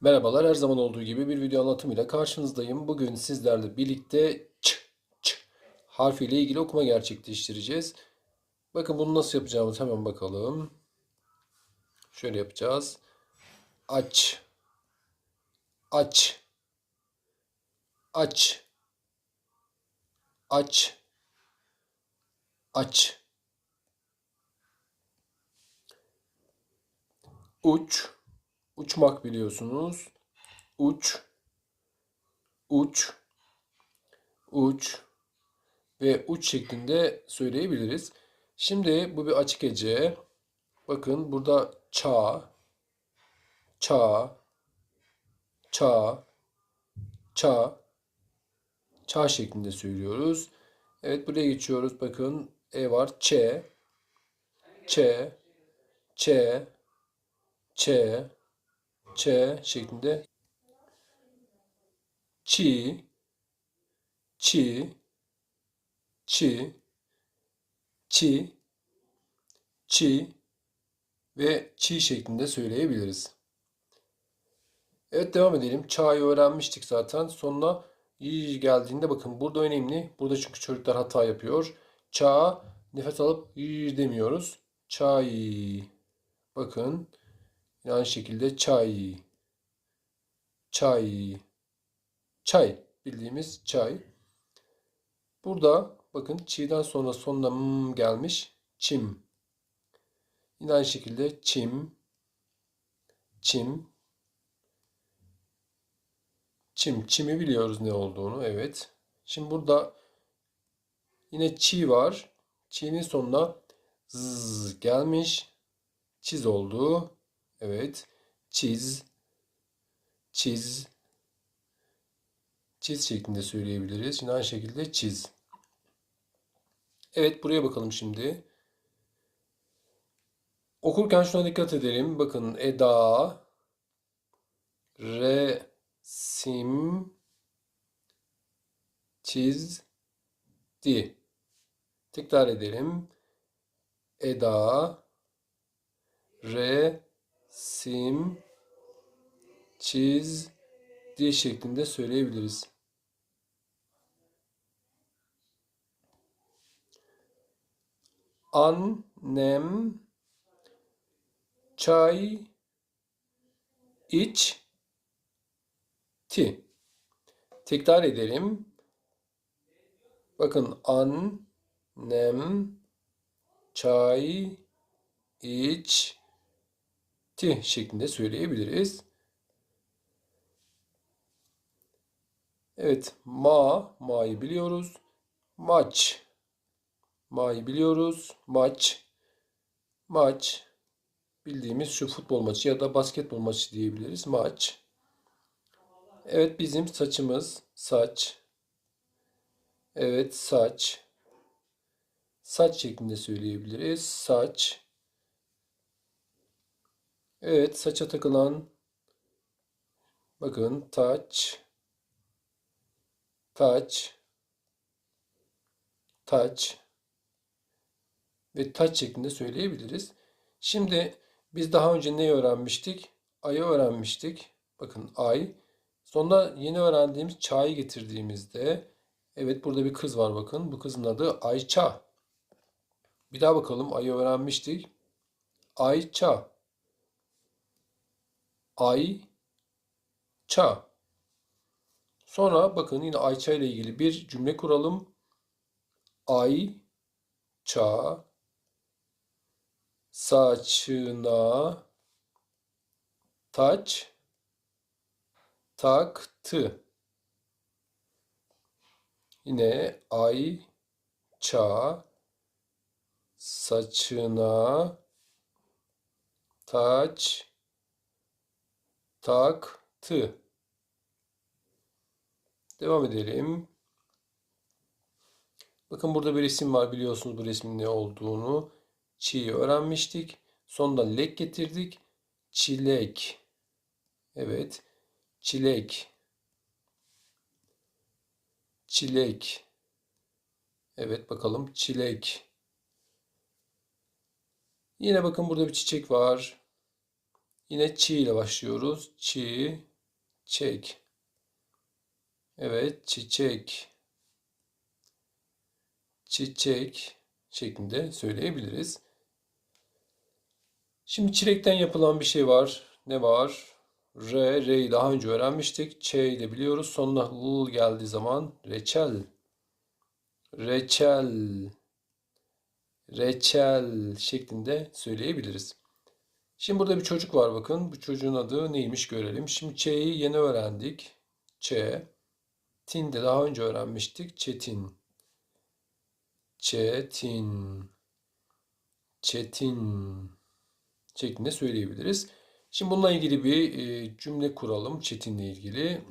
Merhabalar, her zaman olduğu gibi bir video anlatımıyla karşınızdayım. Bugün sizlerle birlikte ç, ç harfiyle ilgili okuma gerçekleştireceğiz. Bakın bunu nasıl yapacağımız hemen bakalım. Şöyle yapacağız. Aç, aç, aç, aç, aç. Uç, uçmak biliyorsunuz. Uç, uç, uç ve uç şeklinde söyleyebiliriz. Şimdi bu bir açık hece. Bakın burada ça, ça, ça, ça, ça şeklinde söylüyoruz. Evet buraya geçiyoruz. Bakın e var. Ç, ç, ç, ç, ç şeklinde. Çi, çi, çi, çi, çi ve çi şeklinde söyleyebiliriz. Evet devam edelim. Ça'yı öğrenmiştik zaten. Sonuna y geldiğinde bakın burada önemli. Burada çünkü çocuklar hata yapıyor. Ça nefes alıp y demiyoruz. Çay. Bakın. Yine aynı şekilde çay. Çay. Çay. Bildiğimiz çay. Burada bakın çiğden sonra sonuna m gelmiş. Çim. Yine aynı şekilde çim. Çim. Çim. Çimi biliyoruz ne olduğunu. Evet. Şimdi burada yine çi var. Çi'nin sonuna z gelmiş. Çiz oldu. Evet. Çiz. Çiz. Çiz şeklinde söyleyebiliriz. Yine aynı şekilde çiz. Evet buraya bakalım şimdi. Okurken şuna dikkat edelim. Bakın eda, resim, çizdi. Tekrar edelim. Eda, resim, çizdi şeklinde söyleyebiliriz. Annem çay içti. Tekrar edelim. Bakın annem çay içti şeklinde söyleyebiliriz. Evet, ma, ma'yı biliyoruz. Maç, ma'yı biliyoruz. Maç, maç. Bildiğimiz şu futbol maçı ya da basketbol maçı diyebiliriz. Maç. Evet, bizim saçımız, saç. Evet, saç. Saç şeklinde söyleyebiliriz. Saç. Evet, saça takılan bakın taç taç taç ve taç şeklinde söyleyebiliriz. Şimdi biz daha önce ne öğrenmiştik? Ayı öğrenmiştik. Bakın ay. Sonra yeni öğrendiğimiz çayı getirdiğimizde evet burada bir kız var bakın. Bu kızın adı Ayça. Bir daha bakalım. Ayı öğrenmiştik. Ayça. Ayça. Sonra bakın yine Ayça ile ilgili bir cümle kuralım. Ayça saçına taç taktı. Yine Ayça saçına taç taktı. Devam edelim. Bakın burada bir resim var biliyorsunuz bu resmin ne olduğunu. Çiğ öğrenmiştik. Sonunda lek getirdik. Çilek. Evet. Çilek. Çilek. Evet bakalım çilek. Yine bakın burada bir çiçek var. Yine çi ile başlıyoruz. Çi. çek. Evet, çiçek. Çiçek şeklinde söyleyebiliriz. Şimdi çilekten yapılan bir şey var. Ne var? R, R'yi daha önce öğrenmiştik. Ç'yi de biliyoruz. Sonuna L geldiği zaman reçel. Reçel. Reçel şeklinde söyleyebiliriz. Şimdi burada bir çocuk var bakın. Bu çocuğun adı neymiş görelim. Şimdi Ç'yi yeni öğrendik. Ç. Tin de daha önce öğrenmiştik. Çetin. Çetin. Çetin şeklinde söyleyebiliriz. Şimdi bununla ilgili bir e, cümle kuralım Çetin'le ilgili.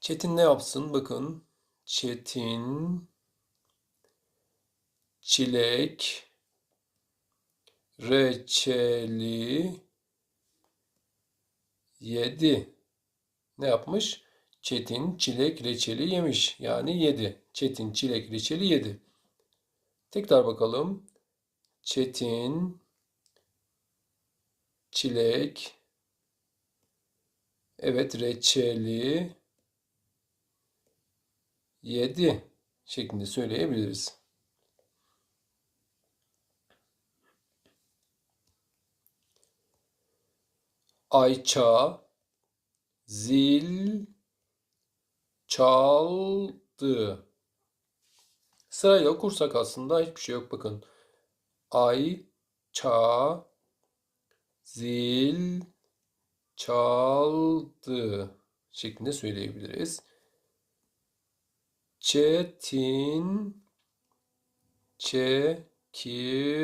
Çetin ne yapsın? Bakın. Çetin çilek reçeli yedi. Ne yapmış? Çetin çilek reçeli yemiş. Yani yedi. Çetin çilek reçeli yedi. Tekrar bakalım. Çetin çilek evet reçeli yedi şeklinde söyleyebiliriz. Ayça zil çaldı. Sırayla okursak aslında hiçbir şey yok bakın. Ayça zil çaldı şeklinde söyleyebiliriz. Çetin çekirdek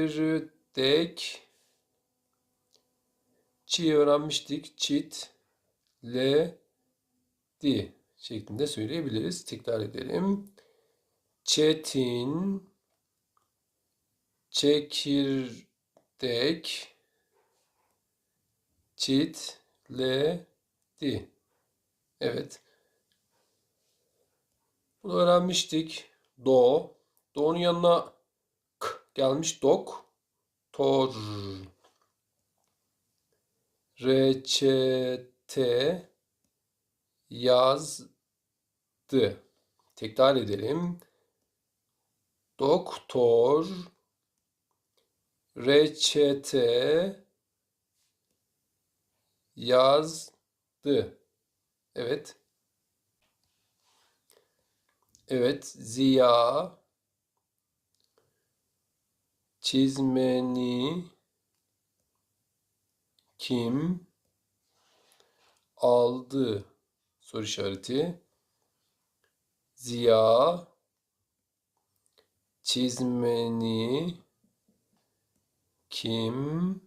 çi öğrenmiştik. Çit le di şeklinde söyleyebiliriz. Tekrar edelim. Çetin çekirdek çitledi. Evet. Bunu öğrenmiştik. Do. Do'nun yanına k gelmiş. Dok. Tor. Reçete yazdı. Tekrar edelim. Doktor reçete yazdı. Evet. Evet. Ziya çizmeni kim aldı? Soru işareti. Ziya çizmeni kim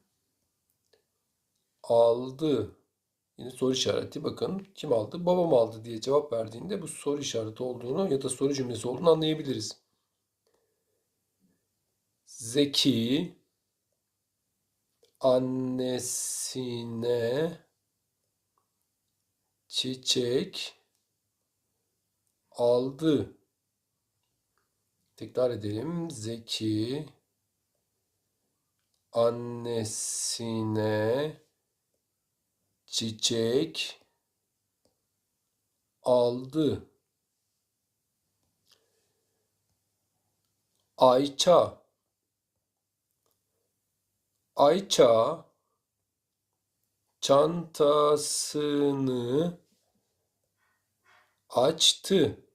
aldı? Yine soru işareti. Bakın kim aldı? Babam aldı diye cevap verdiğinde bu soru işareti olduğunu ya da soru cümlesi olduğunu anlayabiliriz. Zeki annesine çiçek aldı. Tekrar edelim. Zeki annesine çiçek aldı. Ayça Ayça çantasını açtı.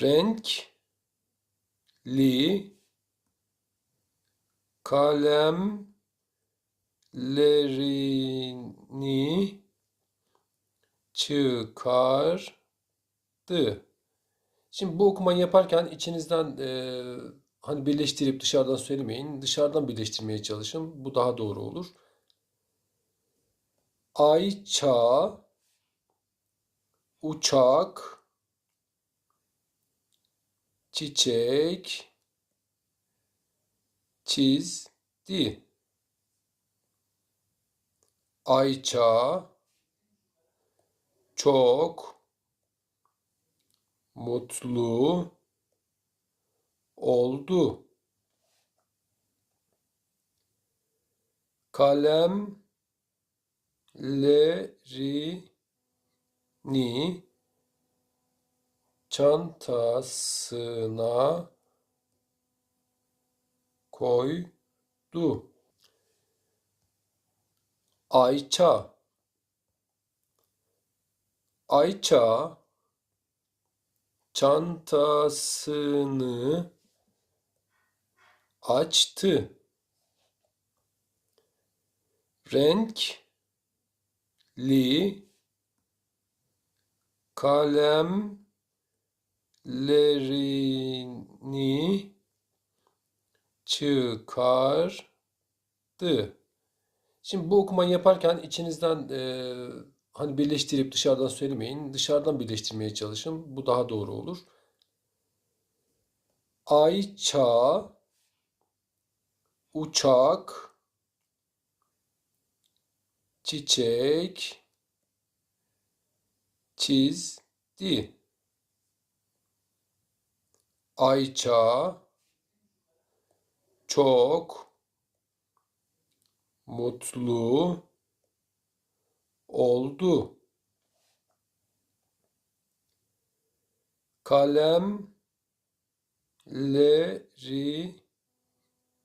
Renkli kalemlerini çıkardı. Şimdi bu okumayı yaparken içinizden e, hani birleştirip dışarıdan söylemeyin. Dışarıdan birleştirmeye çalışın. Bu daha doğru olur. Ayça uçak çiçek çizdi. Ayça çok mutlu oldu. Kalem Lerini çantasına koydu. Ayça Ayça çantasını açtı. Renkli kalemlerini çıkardı. Şimdi bu okumayı yaparken içinizden e, hani birleştirip dışarıdan söylemeyin. Dışarıdan birleştirmeye çalışın. Bu daha doğru olur. Ayça uçak çiçek çizdi. Ayça çok mutlu oldu.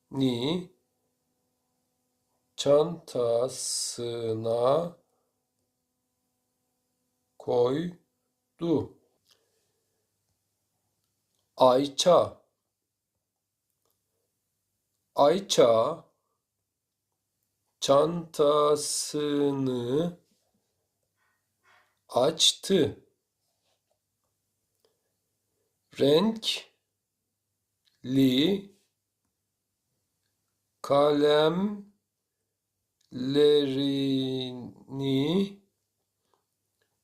Kalemlerini çantasına koydu. Ayça Ayça çantasını açtı. Renkli kalemlerini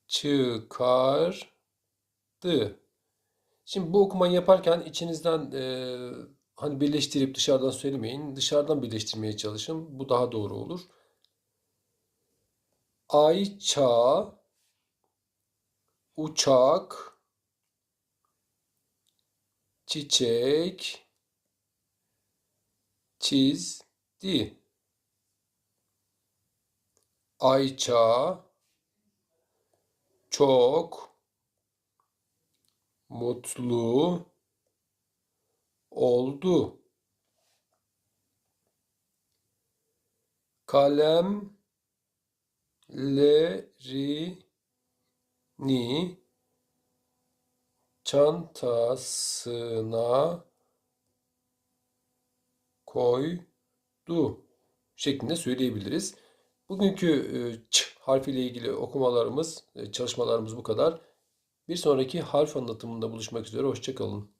çıkardı. Şimdi bu okumayı yaparken içinizden e, hani birleştirip dışarıdan söylemeyin. Dışarıdan birleştirmeye çalışın. Bu daha doğru olur. Ayça uçak çiçek çizdi. Ayça çok mutlu oldu. Kalemlerini çantasına koydu şeklinde söyleyebiliriz. Bugünkü e, ç harfiyle ilgili okumalarımız, e, çalışmalarımız bu kadar. Bir sonraki harf anlatımında buluşmak üzere. Hoşçakalın.